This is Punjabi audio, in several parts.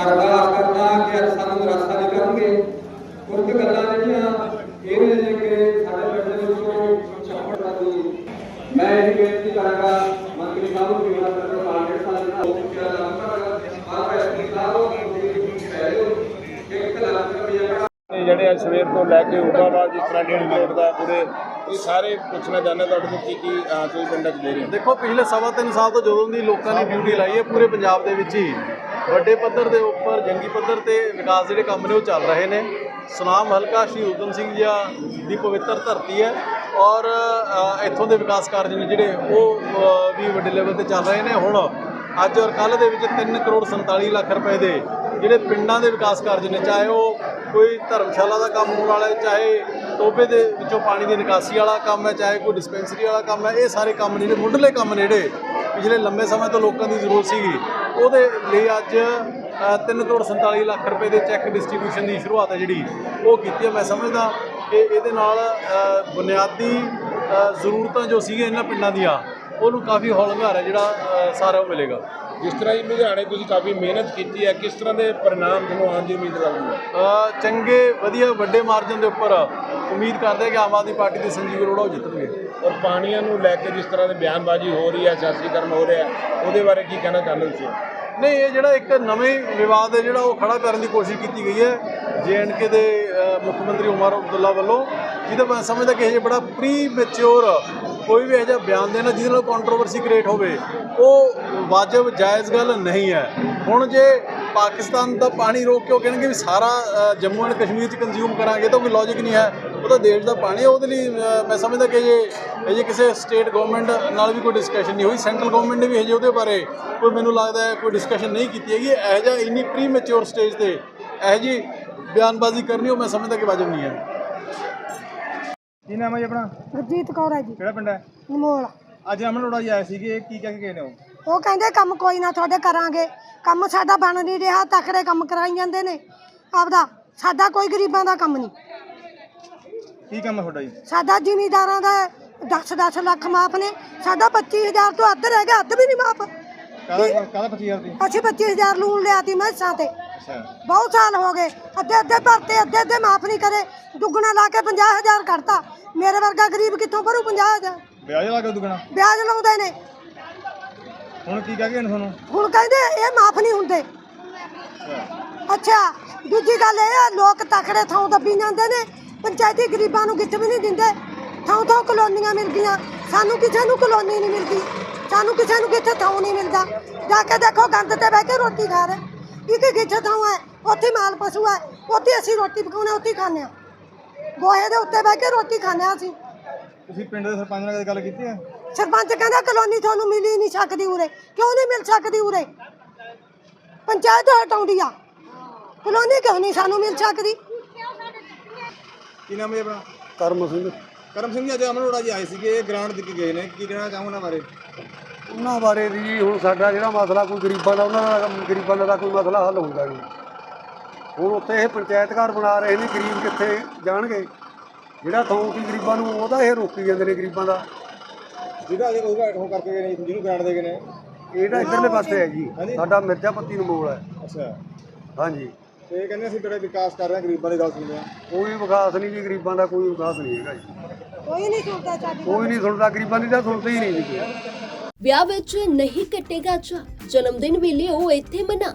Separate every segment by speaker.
Speaker 1: ਅਰਦਾਸ ਕਰਨਾ ਕਿ ਸਾਨੂੰ ਰਸਤਾ ਨਹੀਂ ਕੁਝ ਗੱਲਾਂ ਜਿਹੜੀਆਂ ਇਹ ਨੇ ਜੇ ਕਿ ਸਾਡੇ ਪਿੰਡ ਦੇ ਵਿੱਚੋਂ ਛੱਪੜ ਰਾਜੀ ਮੈਂ ਇਹ ਬੇਨਤੀ ਕਰਾਂਗਾ ਮੰਤਰੀ ਸਾਹਿਬ ਨੂੰ ਵੀ ਮੈਂ ਤੁਹਾਨੂੰ ਮਾਰਕੀਟ ਸਾਹਿਬ ਨੂੰ ਪਹਿਲੇ ਇੱਕ ਲੱਖ ਰੁਪਏ
Speaker 2: ਇਹ ਜਿਹੜੇ ਅੱਜ ਸਵੇਰ ਤੋਂ ਲੈ ਕੇ ਉਬਾਬਾਦ ਜਿਸ ਤਰ੍ਹਾਂ ਡੇਢ ਕਿਲੋਮੀਟਰ ਦਾ ਪੂਰੇ ਇਹ ਸਾਰੇ ਪੁੱਛਣਾ ਚਾਹੁੰਦਾ ਤੁਹਾਡੇ ਤੋਂ ਕੀ ਕੀ ਅਹ, ਤੁਸੀਂ ਪਿੰਡਾਂ 'ਚ ਦੇ ਰਹੇ ਹੋ?
Speaker 3: ਦੇਖੋ ਪਿਛਲੇ ਸਵਾ ਤਿੰਨ ਸਾਲ ਤੋਂ ਜਦੋਂ ਦੀ ਲੋਕਾਂ ਨੇ ਡਿਊਟੀ ਲਾਈ ਹੈ ਪੂਰੇ ਪੰਜਾਬ ਦੇ ਵਿੱਚ ਹੀ। ਵੱਡੇ ਪੱਧਰ ਦੇ ਉੱਪਰ ਜੰਗੀ ਪੱਧਰ ਤੇ ਵਿਕਾਸ ਜਿਹੜੇ ਕੰਮ ਨੇ ਉਹ ਚੱਲ ਰਹੇ ਨੇ। ਸੁਨਾਮ ਹਲਕਾ ਸ਼੍ਰੀ ਊਧਮ ਸਿੰਘ ਜੀ ਦੀ ਪਵਿੱਤਰ ਧਰਤੀ ਹੈ ਔਰ ਅ, ਇੱਥੋਂ ਦੇ ਵਿਕਾਸ ਕਾਰਜ ਨੇ ਜਿਹੜੇ ਉਹ ਅ, ਵੀ ਵੱਡੇ ਲੈਵਲ ਤੇ ਚੱਲ ਰਹੇ ਨੇ। ਹੁਣ ਅੱਜ ਔਰ ਕੱਲ ਦੇ ਵਿੱਚ 3 ਕਰੋੜ 47 ਲੱਖ ਰੁਪਏ ਦੇ ਜਿਹੜੇ ਪਿੰਡਾਂ ਦੇ ਵਿਕਾਸ ਕਾਰਜ ਨੇ ਚਾਹੇ ਉਹ ਕੋਈ ਧਰਮਸ਼ਾਲਾ ਦਾ ਕੰਮ ਹੋਣ ਵਾਲਾ ਹੈ ਚਾਹੇ ਟੋਬੇ ਦੇ ਵਿੱਚੋਂ ਪਾਣੀ ਦੀ ਨਿਕਾਸੀ ਵਾਲਾ ਕੰਮ ਹੈ ਚਾਹੇ ਕੋਈ ਡਿਸਪੈਂਸਰੀ ਵਾਲਾ ਕੰਮ ਹੈ ਇਹ ਸਾਰੇ ਕੰਮ ਨੇ ਜਿਹੜੇ ਮੁੱਢਲੇ ਕੰਮ ਨੇ ਜਿਹੜੇ ਪਿਛਲੇ ਲੰਬੇ ਸਮੇਂ ਤੋਂ ਲੋਕਾਂ ਦੀ ਜ਼ਰੂਰਤ ਸੀਗੀ। ਉਹਦੇ ਲਈ ਅੱਜ 3 ਕਰੋੜ 47 ਲੱਖ ਰੁਪਏ ਦੇ ਚੈੱਕ ਡਿਸਟ੍ਰੀਬਿਊਸ਼ਨ ਦੀ ਸ਼ੁਰੂਆਤ ਹੈ ਜਿਹੜੀ ਉਹ ਕੀਤੀ ਹੈ। ਮੈਂ ਸਮਝਦਾ ਕਿ ਇਹਦੇ ਨਾਲ ਬੁਨਿਆਦੀ ਜ਼ਰੂਰਤਾਂ ਜੋ ਸੀਗੀਆਂ ਇਹਨਾਂ ਪਿੰਡਾਂ ਦੀਆਂ ਉਹਨੂੰ ਕਾਫੀ ਹੌਲਗਾਰ ਹੈ ਜਿਹੜਾ ਸਾਰਾ ਉਹ ਮਿਲੇਗਾ।
Speaker 2: ਜਿਸ ਤਰ੍ਹਾਂ ਹੀ ਲੁਧਿਆਣੇ ਤੁਸੀਂ ਕਾਫੀ ਮਿਹਨਤ ਕੀਤੀ ਹੈ ਕਿਸ ਤਰ੍ਹਾਂ ਦੇ ਪਰਿਣਾਮ ਤੁਹਾਨੂੰ ਆਉਣ ਦੀ ਉਮੀਦ ਲੱਗਦੀ ਹੈ?
Speaker 3: ਚੰਗੇ ਵਧੀਆ ਵੱਡੇ ਮਾਰਜਨ ਦੇ ਉੱਪਰ ਉਮੀਦ ਕਰਦੇ ਹਾਂ ਕਿ ਆਮ ਆਦਮੀ ਪਾਰਟੀ ਦੇ ਸੰਜੀਵ ਅਰੋੜਾ ਉਹ ਜਿੱਤਣਗੇ।
Speaker 2: ਔਰ ਪਾਣੀਆਂ ਨੂੰ ਲੈ ਕੇ ਜਿਸ ਤਰ੍ਹਾਂ ਦੇ ਬਿਆਨਬਾਜ਼ੀ ਹੋ ਰਹੀ ਹੈ ਸਿਆਸੀਕਰਨ ਹੋ ਰਿਹਾ ਹੈ, ਉਹਦੇ ਬਾਰੇ ਕੀ ਕਹਿਣਾ ਚਾਹੁੰਦੇ ਹੋ ਤੁਸੀਂ?
Speaker 3: ਨਹੀਂ ਇਹ ਜਿਹੜਾ ਇੱਕ ਨਵੇਂ ਵਿਵਾਦ ਹੈ ਜਿਹੜਾ ਉਹ ਖੜਾ ਕਰਨ ਦੀ ਕੋਸ਼ਿਸ਼ ਕੀਤੀ ਗਈ ਹੈ। ਜੇਐਨਕੇ ਦੇ ਅ, ਮੁੱਖ ਮੰਤਰੀ ਉਮਰ ਅਬਦੁੱਲਾ ਵੱਲੋਂ ਜਿਹਦਾ ਮੈਂ ਸਮਝਦਾ ਕਿ ਇਹ ਜਿਹੜਾ ਬੜਾ ਪ੍ਰੀ ਮੈਚੁਰ ਕੋਈ ਵੀ ਇਹੋ ਜਿਹਾ ਬਿਆਨ ਦੇਣਾ ਜਿਹਦੇ ਨਾਲ ਕੰਟਰੋਵਰਸੀ ਕ੍ਰੀਏਟ ਹੋਵੇ ਉਹ ਵਾਜਬ ਜਾਇਜ਼ ਗੱਲ ਨਹੀਂ ਹੈ। ਹੁਣ ਜੇ ਪਾਕਿਸਤਾਨ ਦਾ ਪਾਣੀ ਰੋਕ ਕੇ ਉਹ ਕਹਿਣਗੇ ਵੀ ਸਾਰਾ ਜੰਮੂ ਐਂਡ ਕਸ਼ਮੀਰ ਚ ਕੰਜ਼ਿਊਮ ਕਰਾਂਗੇ ਤਾਂ ਕੋਈ ਲੌਜੀਕ ਨਹੀਂ ਹੈ। ਉਹ ਤਾਂ ਦੇਸ਼ ਦਾ ਪਾਣੀ ਹੈ ਉਹਦੇ ਲਈ ਮੈਂ ਸਮਝਦਾ ਕਿ ਇਹ ਇਹ ਜੇ ਕਿਸੇ ਸਟੇਟ ਗਵਰਨਮੈਂਟ ਨਾਲ ਵੀ ਕੋਈ ਡਿਸਕਸ਼ਨ ਨਹੀਂ ਹੋਈ ਸੈਂਟਰਲ ਗਵਰਨਮੈਂਟ ਨੇ ਵੀ ਹਜੇ ਉਹਦੇ ਬਾਰੇ ਕੋਈ ਮੈਨੂੰ ਲੱਗਦਾ ਹੈ ਕੋਈ ਡਿਸਕਸ਼ਨ ਨਹੀਂ ਕੀਤੀ ਹੈਗੀ। ਇਹੋ ਜਿਹਾ ਇੰਨੀ ਪ੍ਰੀ ਮੈਚੁਰ ਸਟੇਜ ਤੇ ਇਹੋ ਜੀ ਬਿਆਨਬਾਜ਼ੀ ਕਰਨੀ ਉਹ ਮੈਂ ਸਮਝਦਾ ਕਿ ਵਾਜਬ ਨਹੀਂ ਹੈ।
Speaker 2: ਕੀ ਨਾਮ ਹੈ ਜੀ ਆਪਣਾ?
Speaker 4: ਗੁਰਜੀਤ ਕੌਰ ਹੈ ਜੀ।
Speaker 2: ਕਿਹੜਾ ਪਿੰਡ ਹੈ?
Speaker 4: ਨਿਮੋਲ।
Speaker 2: ਅੱਜ ਅਮਨ ਅਰੋੜਾ ਜੀ ਆਏ ਸੀਗੇ ਕੀ ਕਹਿ ਕੇ ਗਏ ਨੇ ਉਹ?
Speaker 4: ਉਹ ਕਹਿੰਦੇ ਕੰਮ ਕੋਈ ਨਾ ਤੁਹਾਡੇ ਕਰਾਂਗੇ। ਕੰਮ ਸਾਡਾ ਬਣ ਨਹੀਂ ਰਿਹਾ ਤਕੜੇ ਕੰਮ ਕਰਾਈ ਜਾਂਦੇ ਨੇ। ਆਪਦਾ ਸਾਡਾ ਕੋਈ ਗਰੀਬਾਂ ਦਾ ਕੰਮ ਨਹੀਂ।
Speaker 2: ਕੀ ਕੰਮ ਤੁਹਾਡਾ ਜੀ?
Speaker 4: ਸਾਡਾ ਜ਼ਿਮੀਦਾਰਾਂ ਦਾ 10-10 ਲੱਖ ਮਾਫ ਨੇ। ਸਾਡਾ 25000 ਤੋਂ ਅੱਧ ਰਹਿ ਗਿਆ ਅੱਧ ਵੀ ਨਹੀਂ ਮਾਫ।
Speaker 2: ਕਾਹਦਾ ਕਾਹਦਾ 25000 ਦੀ?
Speaker 4: ਅਸੀਂ 25000 ਲੋਨ ਲਿਆ ਤੀ ਮੈਸਾਂ ਤੇ।
Speaker 2: ਅੱਛਾ।
Speaker 4: ਬਹੁਤ ਸਾਲ ਹੋ ਗਏ ਅੱਧੇ ਅੱਧੇ ਭਰਤੇ ਅੱਧੇ ਅੱਧੇ ਮਾਫ ਨਹੀਂ ਕਰੇ। ਦੁੱਗਣਾ ਲਾ ਕੇ 50000 ਕੱਢਤਾ ਮੇਰੇ ਵਰਗਾ ਗਰੀਬ ਕਿੱਥੋਂ ਭਰੂ 50000
Speaker 2: ਵਿਆਜ ਲਾ ਕੇ ਦੁਗਣਾ?
Speaker 4: ਵਿਆਜ ਲਾਉਂਦੇ ਨੇ।
Speaker 2: ਹੁਣ ਕੀ ਕਹਿ ਗਏ ਨੇ ਤੁਹਾਨੂੰ?
Speaker 4: ਹੁਣ ਕਹਿੰਦੇ ਇਹ ਮਾਫ ਨਹੀਂ ਹੁੰਦੇ। ਅੱਛਾ ਦੂਜੀ ਗੱਲ ਇਹ ਆ ਲੋਕ ਤਕੜੇ ਥਾਂ ਦੱਬੀ ਜਾਂਦੇ ਨੇ। ਪੰਚਾਇਤੀ ਗਰੀਬਾਂ ਨੂੰ ਕਿੱਥੇ ਵੀ ਨਹੀਂ ਦਿੰਦੇ। ਥਾਂ ਥਾਂ ਕਲੋਨੀਆਂ ਮਿਲ ਗਈਆਂ। ਸਾਨੂੰ ਕਿਸੇ ਨੂੰ ਕਲੋਨੀ ਨਹੀਂ ਮਿਲਦੀ। ਸਾਨੂੰ ਕਿਸੇ ਨੂੰ ਕਿੱਥੇ ਥਾਂ ਨਹੀਂ ਮਿਲਦਾ। ਜਾ ਕੇ ਦੇਖੋ ਗੰਦ ਤੇ ਬਹਿ ਕੇ ਰੋਟੀ ਖਾ ਰਹੇ। ਇੱਕ ਕਿੱਥੇ ਥਾਂ ਹੈ ਉੱਥੇ ਮਾਲ ਪਸ਼ੂ ਹੈ। ਉੱਥੇ ਅਸੀਂ ਰੋਟੀ ਪਕਾਉਣੇ ਉੱਥੇ ਖਾਂਦੇ ਆ ਗੋਹੇ ਦੇ ਉੱਤੇ ਬਹਿ ਕੇ ਰੋਟੀ ਖਾਂਦੇ ਹਾਂ ਅਸੀਂ।
Speaker 2: ਤੁਸੀਂ ਪਿੰਡ ਦੇ ਸਰਪੰਚ ਨਾਲ ਗੱਲ ਕੀਤੀ ਹੈ?
Speaker 4: ਸਰਪੰਚ ਕਹਿੰਦਾ ਕਲੋਨੀ ਤੁਹਾਨੂੰ ਮਿਲ ਹੀ ਨਹੀਂ ਸਕਦੀ ਉਰੇ। ਕਿਉਂ ਨਹੀਂ ਮਿਲ ਸਕਦੀ ਉਰੇ? ਪੰਚਾਇਤ ਹਟਾਉਂਦੀ ਆ। ਕਲੋਨੀ ਕਿਉਂ ਨਹੀਂ ਸਾਨੂੰ ਮਿਲ ਸਕਦੀ?
Speaker 2: ਕੀ ਨਾਮ ਹੈ ਆਪਣਾ?
Speaker 3: ਕਰਮ ਸਿੰਘ।
Speaker 2: ਕਰਮ ਸਿੰਘ ਜੀ ਅੱਜ ਅਮਨ ਅਰੋੜਾ ਜੀ ਆਏ ਸੀਗੇ ਗ੍ਰਾਂਟ ਦੇ ਕੇ ਗਏ ਨੇ। ਕੀ ਕਹਿਣਾ ਚਾਹੋ ਉਹਨਾਂ ਬਾਰੇ?
Speaker 5: ਉਹਨਾਂ ਬਾਰੇ ਵੀ ਹੁਣ ਸਾਡਾ ਜਿਹੜਾ ਮਸਲਾ ਕੋਈ ਗਰੀਬਾਂ ਦਾ ਉਹਨਾਂ ਦਾ ਗਰੀਬਾਂ ਦਾ ਤਾਂ ਕੋਈ ਮਸਲਾ ਹੱਲ ਹੁੰਦਾ ਨਹੀਂ। ਹੁਣ ਉੱਥੇ ਇਹ ਪੰਚਾਇਤ ਘਰ ਬਣਾ ਰਹੇ ਨੇ ਗਰੀਬ ਕਿੱਥੇ ਜਾਣਗੇ? ਜਿਹੜਾ ਥੋਂ ਕੀ ਗਰੀਬਾਂ ਨੂੰ ਉਹਦਾ ਇਹ ਰੋਕੀ ਜਾਂਦੇ ਨੇ ਗਰੀਬਾਂ ਦਾ।
Speaker 2: ਜਿਹਦਾ ਅਜੇ ਕੋਈ ਉਹ ਕਰਕੇ ਗਏ ਨੇ ਜਿਹਨੂੰ ਗ੍ਰਾਂਟ ਦੇ ਗਏ ਨੇ।
Speaker 5: ਇਹਦਾ ਇੱਧਰਲੇ ਪਾਸੇ ਹੈ ਜੀ।
Speaker 2: ਹਾਂਜੀ।
Speaker 5: ਸਾਡਾ ਮਿਰਜ਼ਾਪੱਤੀ ਨੂੰ ਮੋਲ ਹੈ।
Speaker 2: ਅੱਛਾ।
Speaker 5: ਹਾਂਜੀ।
Speaker 2: ਤੇ ਇਹ ਕਹਿੰਦੇ ਅਸੀਂ ਬੜੇ ਵਿਕਾਸ ਕਰ ਰਹੇ ਹਾਂ ਗਰੀਬਾਂ ਦੀ ਗੱਲ ਸੁਣਦੇ ਹਾਂ
Speaker 5: ਕੋਈ ਵਿਕਾਸ ਨਹੀਂ ਜੀ ਗਰੀਬਾਂ ਦਾ ਕੋਈ ਵਿਕਾਸ ਨਹੀਂ ਹੈਗਾ ਜੀ।
Speaker 4: ਕੋਈ ਨਹੀਂ ਸੁਣਦਾ ਸਾਡੀ
Speaker 5: ਕੋਈ ਨਹੀਂ ਸੁਣਦਾ ਗਰੀਬਾਂ ਦੀ ਤਾਂ ਸੁਣਦੇ ਹੀ ਨਹੀਂ ਜੀ। ਕੋਈ
Speaker 6: ਵਿਆਹ ਵਿੱਚ ਨਹੀਂ ਕੱਟੇਗਾ ਚਾ ਜਨਮ ਦਿਨ ਵੀ ਲਿਓ ਇੱਥੇ ਮਨਾ।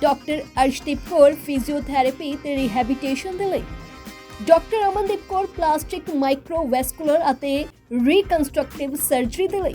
Speaker 6: ਡਾਕਟਰ ਅਰਸ਼ਦੀਪ ਕੌਰ ਫਿਜ਼ੀਓਥੈਰੇਪੀ ਤੇ ਰਿਹੈਬਿਲਿਟੇਸ਼ਨ ਦੇ ਲਈ। Doctor Amandeep Kaur plastic microvascular ਅਤੇ ਰੀਕਨਸਟਰਕਟਿਵ ਸਰਜਰੀ ਦੇ ਲਈ।